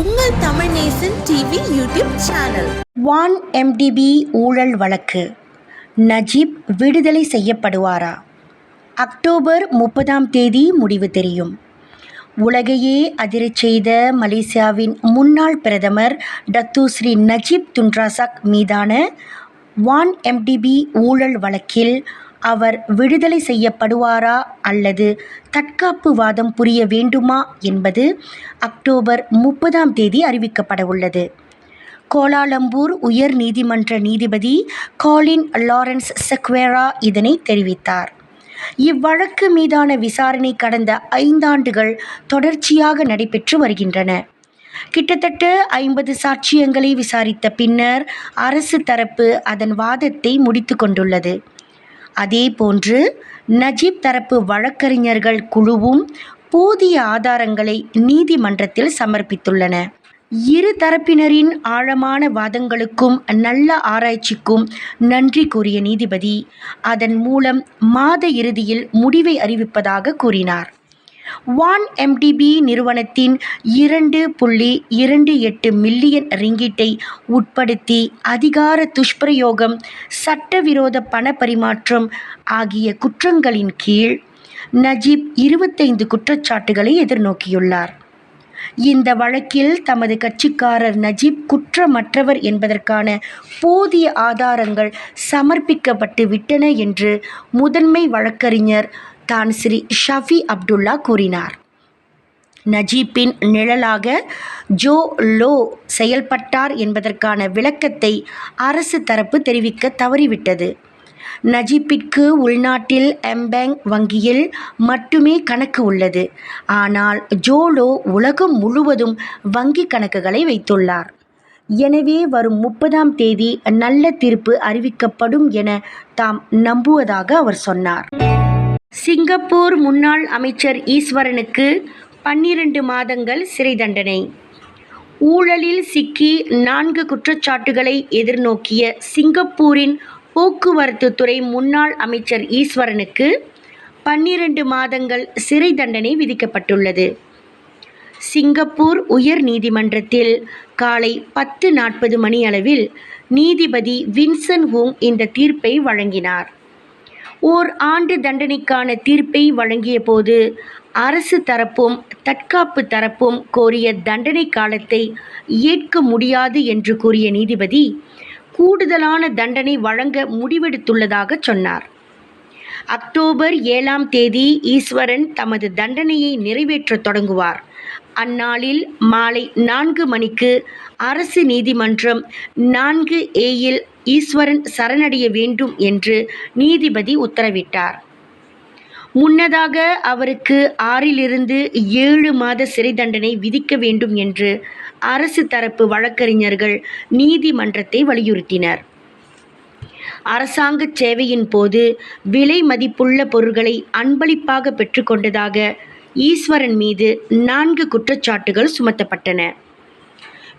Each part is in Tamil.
உங்கள் Tamil Nesan TV YouTube channel. One MDB ஊழல் வழக்கு. நஜீப் விடுதலை செய்யப்படுவாரா? அக்டோபர் முப்பதாம் தேதி முடிவு தெரியும். உலகையே அதிரச் செய்த மலேசியாவின் முன்னாள் பிரதமர் டத்து ஸ்ரீ நஜீப் துன்ராசக் மீதான வான் எம்டிபி ஊழல் வழக்கில் அவர் விடுதலை செய்யப்படுவாரா அல்லது தற்காப்பு வாதம் புரிய வேண்டுமா என்பது அக்டோபர் முப்பதாம் தேதி அறிவிக்கப்பட உள்ளது. கோலாலம்பூர் உயர் நீதிமன்ற நீதிபதி காலின் லாரன்ஸ் செக்வேரா இதனை தெரிவித்தார். இவ்வழக்கு மீதான விசாரணை கடந்த ஐந்தாண்டுகள் தொடர்ச்சியாக நடைபெற்று வருகின்றன. கிட்டத்தட்ட ஐம்பது சாட்சியங்களை விசாரித்த பின்னர் அரசு தரப்பு அதன் வாதத்தை முடித்து கொண்டுள்ளது. அதேபோன்று நஜீப் தரப்பு வழக்கறிஞர்கள் குழுவும் போதிய ஆதாரங்களை நீதிமன்றத்தில் சமர்ப்பித்துள்ளன. இரு தரப்பினரின் ஆழமான வாதங்களுக்கும் நல்ல ஆராய்ச்சிக்கும் நன்றி கூறிய நீதிபதி அதன் மூலம் மாத இறுதியில் முடிவை அறிவிப்பதாக கூறினார். வான் எம்டிபி நிறுவனத்தின் இரண்டு புள்ளி இரண்டு எட்டு மில்லியன் ரிங்கிட்டை உட்படுத்தி அதிகார துஷ்பிரயோகம் சட்டவிரோத பண பரிமாற்றம் ஆகிய குற்றங்களின் கீழ் நஜீப் இருபத்தைந்து குற்றச்சாட்டுகளை எதிர்நோக்கியுள்ளார். இந்த வழக்கில் தமது கட்சிக்காரர் நஜீப் குற்றமற்றவர் என்பதற்கான போதிய ஆதாரங்கள் சமர்ப்பிக்கப்பட்டு விட்டன என்று முதன்மை வழக்கறிஞர் தான் ஸ்ரீ ஷஃபி அப்துல்லா கூறினார். நஜீப்பின் நிழலாக ஜோ லோ செயல்பட்டார் என்பதற்கான விளக்கத்தை அரசு தரப்பு தெரிவிக்க தவறிவிட்டது. நஜீப்பிற்கு உள்நாட்டில் எம்பேங் வங்கியில் மட்டுமே கணக்கு உள்ளது. ஆனால் ஜோலோ உலகம் முழுவதும் வங்கி கணக்குகளை வைத்துள்ளார். எனவே வரும் முப்பதாம் தேதி நல்ல தீர்ப்பு அறிவிக்கப்படும் என தாம் நம்புவதாக அவர் சொன்னார். சிங்கப்பூர் முன்னாள் அமைச்சர் ஈஸ்வரனுக்கு பன்னிரண்டு மாதங்கள் சிறை தண்டனை. ஊழலில் சிக்கி நான்கு குற்றச்சாட்டுகளை எதிர்நோக்கிய சிங்கப்பூரின் போக்குவரத்து துறை முன்னாள் அமைச்சர் ஈஸ்வரனுக்கு பன்னிரண்டு மாதங்கள் சிறை தண்டனை விதிக்கப்பட்டுள்ளது. சிங்கப்பூர் உயர் நீதிமன்றத்தில் காலை பத்து நாற்பது மணியளவில் நீதிபதி வின்சன் ஹூங் இந்த தீர்ப்பை வழங்கினார். ஓர் ஆண்டு தண்டனைக்கான தீர்ப்பை வழங்கிய போது அரசு தரப்பும் தற்காப்பு தரப்பும் கோரிய தண்டனை காலத்தை ஏற்க முடியாது என்று கூறிய நீதிபதி கூடுதலான தண்டனை வழங்க முடிவெடுத்துள்ளதாக சொன்னார். அக்டோபர் ஏழாம் தேதி ஈஸ்வரன் தமது தண்டனையை நிறைவேற்றத் தொடங்குவார். அந்நாளில் மாலை நான்கு மணிக்கு அரசு நீதிமன்றம் நான்கு ஏயில் ஈஸ்வரன் சரணடைய வேண்டும் என்று நீதிபதி உத்தரவிட்டார். முன்னதாக அவருக்கு ஆறிலிருந்து ஏழு மாத சிறை தண்டனை விதிக்க வேண்டும் என்று அரசு தரப்பு வழக்கறிஞர்கள் நீதிமன்றத்தை வலியுறுத்தினர். அரசாங்க சேவையின் போது விலை மதிப்புள்ள பொருட்களை அன்பளிப்பாக பெற்றுக்கொண்டதாக ஈஸ்வரன் மீது நான்கு குற்றச்சாட்டுகள் சுமத்தப்பட்டன.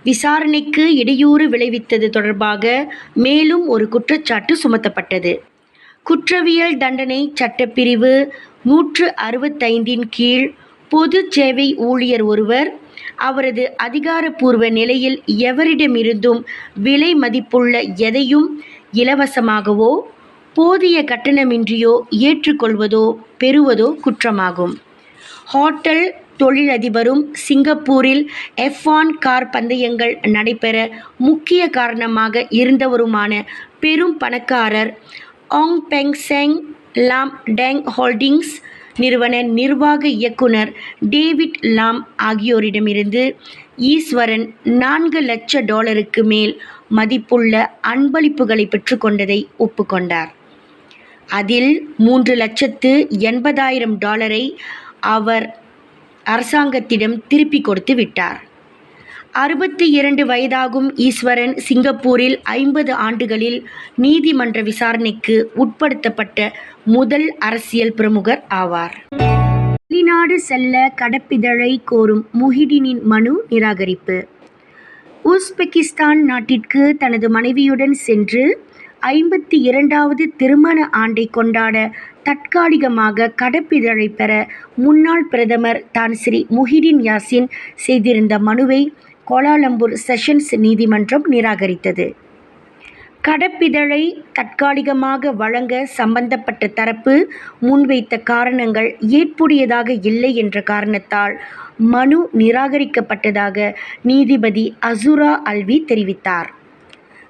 விசாரணைக்கு இடையூறு விளைவித்தது தொடர்பாக மேலும் ஒரு குற்றச்சாட்டு சுமத்தப்பட்டது. குற்றவியல் தண்டனை சட்டப்பிரிவு நூற்று அறுபத்தைந்தின் கீழ் பொது சேவை ஊழியர் ஒருவர் அவரது அதிகாரப்பூர்வ நிலையில் எவரிடமிருந்தும் விலை மதிப்புள்ள எதையும் இலவசமாகவோ போதிய கட்டணமின்றியோ ஏற்றுக்கொள்வதோ பெறுவதோ குற்றமாகும். ஹோட்டல் தொழிலதிபரும் சிங்கப்பூரில் எஃப் ஒன் கார் பந்தயங்கள் நடைபெற முக்கிய காரணமாக இருந்தவருமான பெரும் பணக்காரர் ஆங் பெங் செங் லாம் டேங் ஹோல்டிங்ஸ் நிறுவன நிர்வாக இயக்குனர் டேவிட் லாம் ஆகியோரிடமிருந்து ஈஸ்வரன் நான்கு லட்ச டாலருக்கு மேல் மதிப்புள்ள அன்பளிப்புகளை பெற்றுக்கொண்டதை ஒப்புக்கொண்டார். அதில் மூன்று லட்சத்து எண்பதாயிரம் டாலரை அவர் அரசாங்கத்திடம் திருப்பி கொடுத்து விட்டார். அறுபத்தி இரண்டு வயதாகும் ஈஸ்வரன் சிங்கப்பூரில் ஐம்பது ஆண்டுகளில் நீதிமன்ற விசாரணைக்கு உட்படுத்தப்பட்ட முதல் அரசியல் பிரமுகர் ஆவார். வெளிநாடு செல்ல கடப்பிதழை கோரும் முஹிடினின் மனு நிராகரிப்பு. உஸ்பெகிஸ்தான் நாட்டிற்கு தனது மனைவியுடன் சென்று ஐம்பத்தி இரண்டாவது திருமண ஆண்டை கொண்டாட தற்காலிகமாக கடப்பிதழை பெற முன்னாள் பிரதமர் தான் ஸ்ரீ முஹிடின் யாசின் செய்திருந்த மனுவை கோலாலம்பூர் செஷன்ஸ் நீதிமன்றம் நிராகரித்தது. கடப்பிதழை தற்காலிகமாக வழங்க சம்பந்தப்பட்ட தரப்பு முன்வைத்த காரணங்கள் ஏற்புடையதாக இல்லை என்ற காரணத்தால் மனு நிராகரிக்கப்பட்டதாக நீதிபதி அசுரா அல்வி தெரிவித்தார்.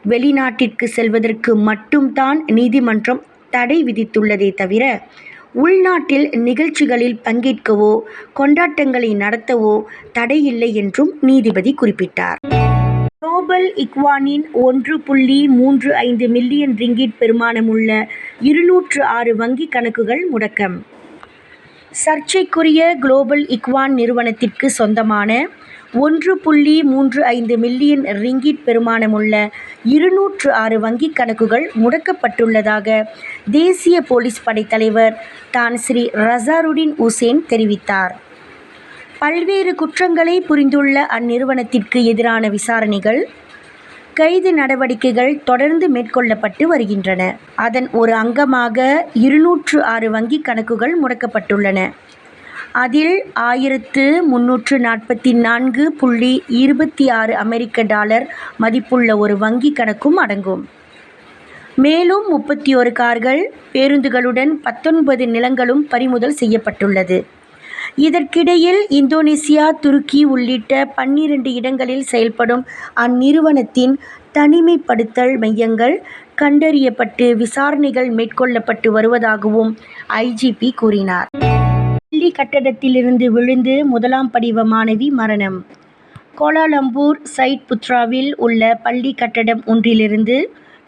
வெளிநாட்டிற்கு செல்வதற்கு மட்டும்தான் நீதிமன்றம் தடை விதித்துள்ளதே தவிர உள்நாட்டில் நிகழ்ச்சிகளில் பங்கேற்கவோ கொண்டாட்டங்களை நடத்தவோ தடையில்லை என்றும் நீதிபதி குறிப்பிட்டார். குளோபல் இக்வானின் ஒன்று புள்ளி மூன்று ஐந்து மில்லியன் ரிங்கிட் பெருமானமுள்ள இருநூற்று ஆறு வங்கி கணக்குகள் முடக்கம். சர்ச்சைக்குரிய குளோபல் இக்வான் நிறுவனத்திற்கு சொந்தமான ஒன்று புள்ளி மூன்று ஐந்து மில்லியன் ரிங்கிட் பெருமானமுள்ள இருநூற்று ஆறு வங்கிக் கணக்குகள் முடக்கப்பட்டுள்ளதாக தேசிய போலீஸ் படைத்தலைவர் தான் ஸ்ரீ ரசாருடின் உசேன் தெரிவித்தார். பல்வேறு குற்றங்களை புரிந்துள்ள அந்நிறுவனத்திற்கு எதிரான விசாரணைகள் கைது நடவடிக்கைகள் தொடர்ந்து மேற்கொள்ளப்பட்டு வருகின்றன. அதன் ஒரு அங்கமாக இருநூற்று ஆறு வங்கிக் கணக்குகள் முடக்கப்பட்டுள்ளன. அதில் ஆயிரத்து முன்னூற்று நாற்பத்தி நான்கு புள்ளி இருபத்தி ஆறு அமெரிக்க டாலர் மதிப்புள்ள ஒரு வங்கி கணக்கும் அடங்கும். மேலும் முப்பத்தி ஒரு கார்கள் பேருந்துகளுடன் பத்தொன்பது நிலங்களும் பறிமுதல் செய்யப்பட்டுள்ளது. இதற்கிடையில் இந்தோனேசியா துருக்கி உள்ளிட்ட பன்னிரண்டு இடங்களில் செயல்படும் அந்நிறுவனத்தின் தனிமைப்படுத்தல் மையங்கள் கண்டறியப்பட்டு விசாரணைகள் மேற்கொள்ளப்பட்டு வருவதாகவும் ஐஜிபி கூறினார். கட்டடத்திலிருந்து விழுந்து முதலாம் படிவ மாணவி மரணம். கோலாலம்பூர் சைட் புத்ராவில் உள்ள பள்ளி கட்டடம் ஒன்றிலிருந்து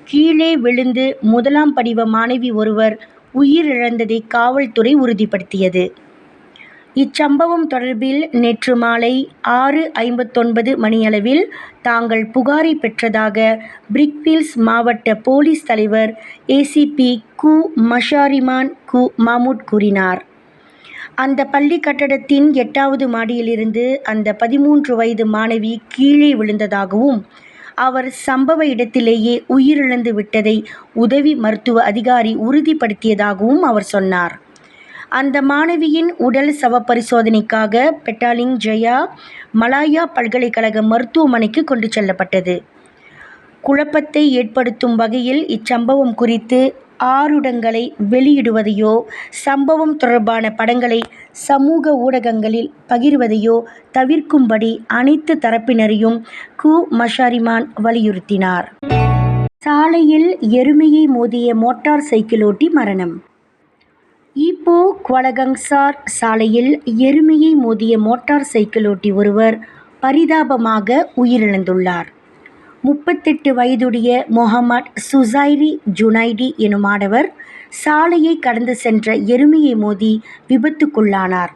கீழே விழுந்து முதலாம் படிவ மாணவி ஒருவர் உயிரிழந்ததை காவல்துறை உறுதிப்படுத்தியது. இச்சம்பவம் தொடர்பில் நேற்று மாலை ஆறு ஐம்பத்தொன்பது மணியளவில் தாங்கள் புகாரை பெற்றதாக பிரிக்பீல்ஸ் மாவட்ட போலீஸ் தலைவர் ஏசிபி கு மஷாரிமான் கு மாமூட் கூறினார். அந்த பள்ளி கட்டடத்தின் எட்டாவது மாடியிலிருந்து அந்த பதிமூன்று வயது மாணவி கீழே விழுந்ததாகவும் அவர் சம்பவ இடத்திலேயே உயிரிழந்து விட்டதை உதவி மருத்துவ அதிகாரி உறுதிப்படுத்தியதாகவும் அவர் சொன்னார். அந்த மாணவியின் உடல் சவ பரிசோதனைக்காக பெட்டாலிங் ஜெயா மலாயா பல்கலைக்கழக மருத்துவமனைக்கு கொண்டு செல்லப்பட்டது. குழப்பத்தை ஏற்படுத்தும் வகையில் இச்சம்பவம் குறித்து ஆருடங்களை வெளியிடுவதையோ சம்பவம் தொடர்பான படங்களை சமூக ஊடகங்களில் பகிர்வதையோ தவிர்க்கும்படி அனைத்து தரப்பினரையும் கு. மஷாரிமான் வலியுறுத்தினார். சாலையில் எருமையை மோதிய மோட்டார் சைக்கிளோட்டி மரணம். ஈப்போ குவலகங்சார் சாலையில் எருமையை மோதிய மோட்டார் சைக்கிளோட்டி ஒருவர் பரிதாபமாக உயிரிழந்துள்ளார். முப்பத்தெட்டு வயதுடைய மொஹமட் சுசைரி ஜுனைடி எனும் ஆடவர் சாலையை கடந்து சென்ற எருமையை மோதி விபத்துக்குள்ளானார்.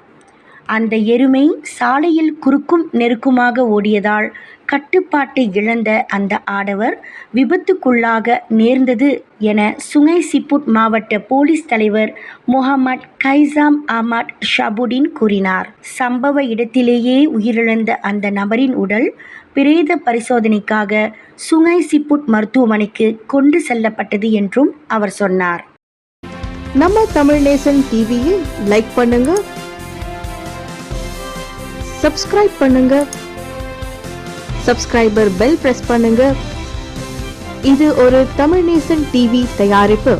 அந்த எருமை சாலையில் குறுக்கும் நெருக்குமாக ஓடியதால் கட்டுப்பாட்டை இழந்த அந்த ஆடவர் விபத்துக்குள்ளாக நேர்ந்தது என சுங்கை சிப்புட் மாவட்ட போலீஸ் தலைவர் முகமது கைசாம் அஹமட் ஷபுடின் கூறினார். சம்பவ இடத்திலேயே உயிரிழந்த அந்த நபரின் உடல் பிரேத பரிசோதனைக்காக சுங்கை சிப்புட் மருத்துவமனைக்கு கொண்டு செல்லப்பட்டது என்றும் அவர் சொன்னார். நம்ம தமிழ் நேசன் டிவியில் லைக் பண்ணுங்க. சப்ஸ்கிரைப் பண்ணுங்க. சப்ஸ்கிரைபர் பெல் பிரஸ் பண்ணுங்க. இது ஒரு தமிழ் நேசன் டிவி தயாரிப்பு.